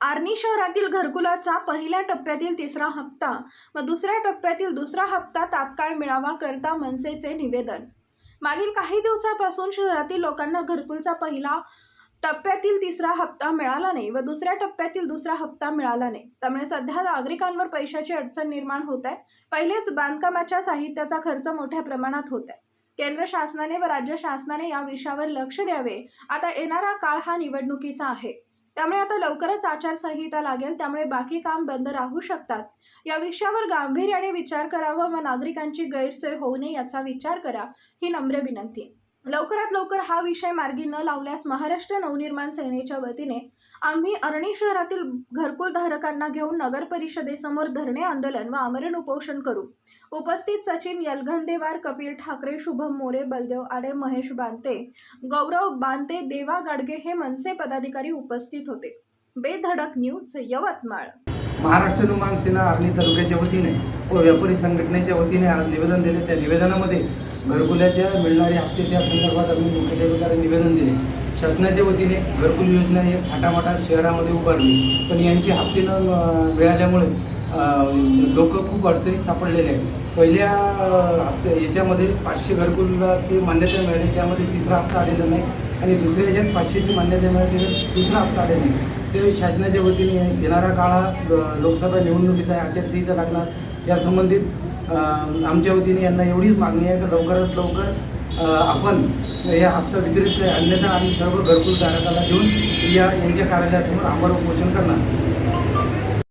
आर्णी शहरातील घरकुलाचा पहिल्या टप्प्यातील तिसरा हप्ता व दुसऱ्या टप्प्यातील दुसरा हप्ता तात्काळ मिळावा करता मनसेचे निवेदन. मागील काही दिवसापासून शहरातील लोकांना घरकुलचा पहिला टप्प्यातील तिसरा हप्ता मिळाला नाही व दुसऱ्या टप्प्यातील दुसरा हप्ता मिळाला नाही. त्यामुळे सध्या नागरिकांवर पैशाची अडचण निर्माण होत आहे. पहिलेच बांधकामाच्या साहित्याचा खर्च मोठ्या प्रमाणात होत आहे. केंद्र शासनाने व राज्य शासनाने या विषयावर लक्ष द्यावे. आता येणारा काळ हा निवडणुकीचा आहे. त्यामुळे आता लवकरच आचारसंहिता लागेल त्यामुळे बाकी काम बंद राहू शकतात. या विषयावर गांभीर्याने विचार करावा व नागरिकांची गैरसोय होऊ नये याचा विचार करा. ही नम्र विनंती. लवकरात लवकर हा विषय मार्गी न लावल्यास महाराष्ट्र नवनिर्माण सेनेच्या वतीने आम्ही अरणी शहरातील घरकुल धारकांना घेऊन नगर परिषदेसमोर धरणे आंदोलन व आमरण उपोषण करू. उपस्थित सचिन यलगंदेवार कपिल ठाकरे शुभम मोरे बलदेव आडे महेश बांते गौरव बांते देवा गाडगे हे मनसे पदाधिकारी उपस्थित होते. बेधडक न्यूज यवतमाळ. महाराष्ट्र निर्माण सेना आर्णी तालुक्याच्या वतीने व व्यापारी संघटनेच्या वतीने आज निवेदन दिले. त्या निवेदनामध्ये घरकुलाच्या मिळणारे हप्ते त्या संदर्भात आम्ही मुख्याधिकारी निवेदन दिले. शासनाच्या वतीने घरकुल योजना एक थाटामाटात शहरामध्ये उभारली. पण यांची हप्ते न मिळाल्यामुळे लोक खूप अडचणीत सापडलेले आहेत. पहिल्या हप्त्या हप्ते याच्यामध्ये पाचशे घरकुलाची मान्यता मिळाली. त्यामध्ये तिसरा हप्ता आलेला नाही. आणि दुसऱ्या याच्यात पाचशेची मान्यता मिळाली. दुसरा हप्ता आलेला नाही. ते शासनाच्या वतीने येणारा काळ हा लोकसभा निवडणुकीचा आहे, आचारसंहिता लागणार. त्यासंबंधित आमच्या वतीने यांना एवढीच मागणी आहे की लवकरात लवकर आपण या हप्ता वितरित अन्यथा आम्ही सर्व घरकुल धारकाला घेऊन या यांच्या कार्यालयासमोर आमरण उपोषण करणार.